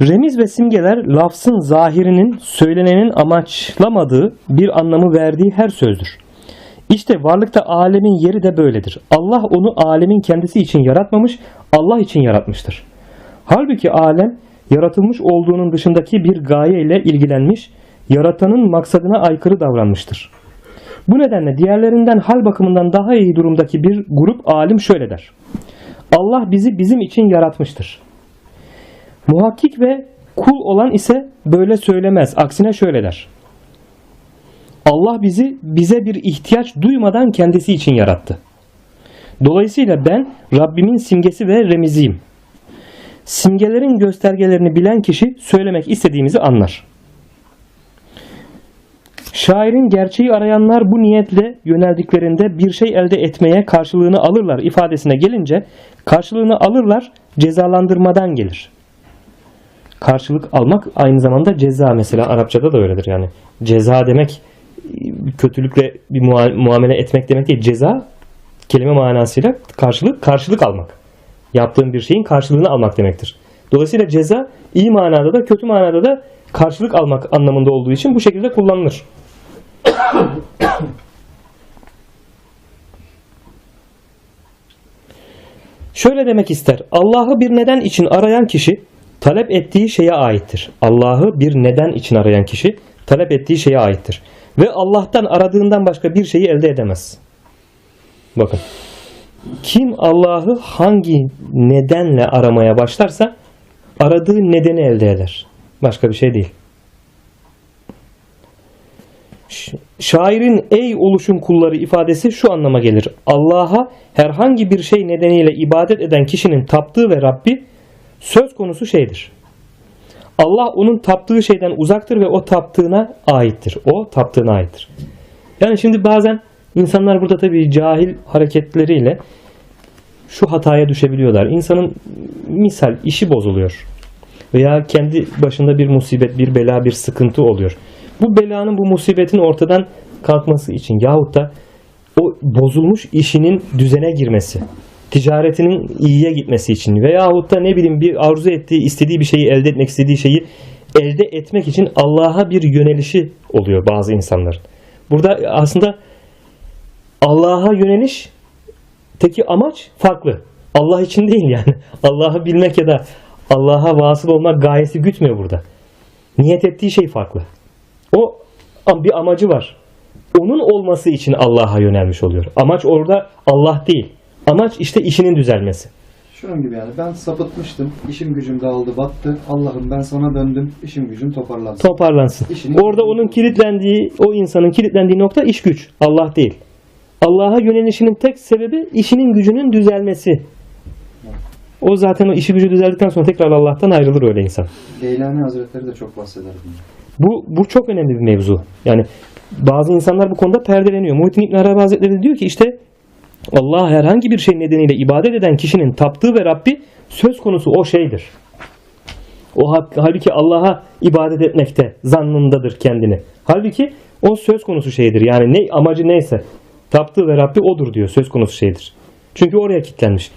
Remiz ve simgeler lafzın zahirinin söylenenin amaçlamadığı bir anlamı verdiği her sözdür. İşte varlıkta alemin yeri de böyledir. Allah onu alemin kendisi için yaratmamış, Allah için yaratmıştır. Halbuki alem yaratılmış olduğunun dışındaki bir gaye ile ilgilenmiş, yaratanın maksadına aykırı davranmıştır. Bu nedenle diğerlerinden hal bakımından daha iyi durumdaki bir grup alim şöyle der. Allah bizi bizim için yaratmıştır. Muhakkik ve kul olan ise böyle söylemez. Aksine şöyle der. Allah bizi bize bir ihtiyaç duymadan kendisi için yarattı. Dolayısıyla ben Rabbimin simgesi ve remiziyim. Simgelerin göstergelerini bilen kişi söylemek istediğimizi anlar. Şairin gerçeği arayanlar bu niyetle yöneldiklerinde bir şey elde etmeye karşılığını alırlar ifadesine gelince karşılığını alırlar cezalandırmadan gelir. Karşılık almak aynı zamanda ceza mesela Arapçada da öyledir yani. Ceza demek kötülükle bir mua- muamele etmek demek değil. Ceza kelime manasıyla karşılık karşılık almak. Yaptığın bir şeyin karşılığını almak demektir. Dolayısıyla ceza iyi manada da kötü manada da karşılık almak anlamında olduğu için bu şekilde kullanılır. Şöyle demek ister. Allah'ı bir neden için arayan kişi talep ettiği şeye aittir. Allah'ı bir neden için arayan kişi talep ettiği şeye aittir. Ve Allah'tan aradığından başka bir şeyi elde edemez. Bakın. Kim Allah'ı hangi nedenle aramaya başlarsa aradığı nedeni elde eder. Başka bir şey değil. Şairin ey oluşum kulları ifadesi şu anlama gelir. Allah'a herhangi bir şey nedeniyle ibadet eden kişinin taptığı ve Rabbi söz konusu şeydir. Allah onun taptığı şeyden uzaktır ve o taptığına aittir. O taptığına aittir. Yani şimdi bazen insanlar burada tabii cahil hareketleriyle şu hataya düşebiliyorlar. İnsanın misal işi bozuluyor. Veya kendi başında bir musibet, bir bela, bir sıkıntı oluyor. Bu belanın, bu musibetin ortadan kalkması için yahut da o bozulmuş işinin düzene girmesi, ticaretinin iyiye gitmesi için veyahut da ne bileyim bir arzu ettiği, istediği bir şeyi elde etmek istediği şeyi elde etmek için Allah'a bir yönelişi oluyor bazı insanların. Burada aslında Allah'a yöneliş teki amaç farklı. Allah için değil yani. Allah'ı bilmek ya da Allah'a vasıl olmak gayesi gütmüyor burada. Niyet ettiği şey farklı. O bir amacı var. Onun olması için Allah'a yönelmiş oluyor. Amaç orada Allah değil. Amaç işte işinin düzelmesi. Şunun gibi yani ben sapıtmıştım, işim gücüm dağıldı, battı. Allah'ım ben sana döndüm, işim gücüm toparlansın. Toparlansın. İşini- Orada onun kilitlendiği, o insanın kilitlendiği nokta iş güç. Allah değil. Allah'a yönelişinin tek sebebi işinin gücünün düzelmesi. O zaten o işi gücü düzeldikten sonra tekrar Allah'tan ayrılır öyle insan. Geylani Hazretleri de çok bahseder. Bu, bu çok önemli bir mevzu. Yani bazı insanlar bu konuda perdeleniyor. Muhittin İbn Arabi Hazretleri diyor ki işte Allah herhangi bir şey nedeniyle ibadet eden kişinin taptığı ve Rabbi söz konusu o şeydir. O hal- halbuki Allah'a ibadet etmekte zannındadır kendini. Halbuki o söz konusu şeydir. Yani ne amacı neyse taptığı ve Rabbi odur diyor. Söz konusu şeydir. Çünkü oraya kilitlenmiş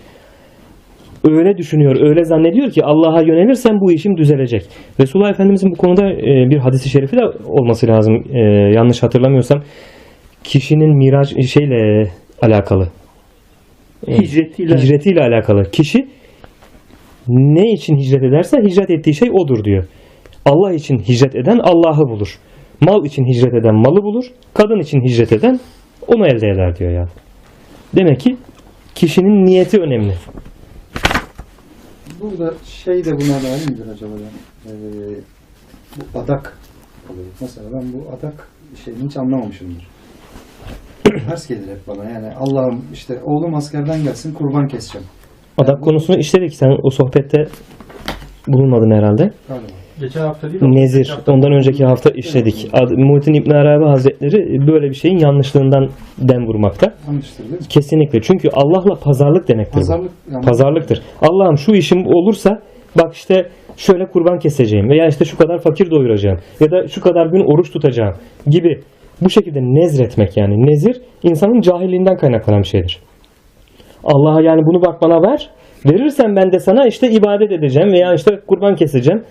öyle düşünüyor, öyle zannediyor ki Allah'a yönelirsem bu işim düzelecek. Resulullah Efendimizin bu konuda e, bir hadisi şerifi de olması lazım. E, yanlış hatırlamıyorsam kişinin miraç şeyle alakalı. Hicretiyle. hicretiyle alakalı. Kişi ne için hicret ederse hicret ettiği şey odur diyor. Allah için hicret eden Allah'ı bulur. Mal için hicret eden malı bulur. Kadın için hicret eden onu elde eder diyor yani. Demek ki kişinin niyeti önemli. Burada şey de buna dahil midir acaba yani? Ee, bu adak. Mesela ben bu adak şeyini hiç anlamamışımdır. Ters gelir hep bana yani Allah'ım işte oğlum askerden gelsin kurban keseceğim. Adak konusunu işledik. Sen o sohbette bulunmadın herhalde. Galiba. Geçen hafta değil mi? Nezir. Ondan önceki hafta işledik. Ad- Muhittin İbn Arabi Hazretleri böyle bir şeyin yanlışlığından dem vurmakta. Yanlıştır değil mi? Kesinlikle. Çünkü Allah'la pazarlık demektir bu. Pazarlık. yani- Pazarlıktır. Allah'ım şu işim olursa bak işte şöyle kurban keseceğim veya işte şu kadar fakir doyuracağım ya da şu kadar gün oruç tutacağım gibi bu şekilde nezretmek yani. Nezir insanın cahilliğinden kaynaklanan bir şeydir. Allah'a yani bunu bak bana ver. Verirsen ben de sana işte ibadet edeceğim veya işte kurban keseceğim.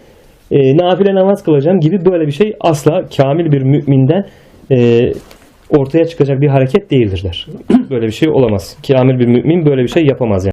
e, nafile namaz kılacağım gibi böyle bir şey asla kamil bir müminden e, ortaya çıkacak bir hareket değildir der. Böyle bir şey olamaz. Kamil bir mümin böyle bir şey yapamaz yani.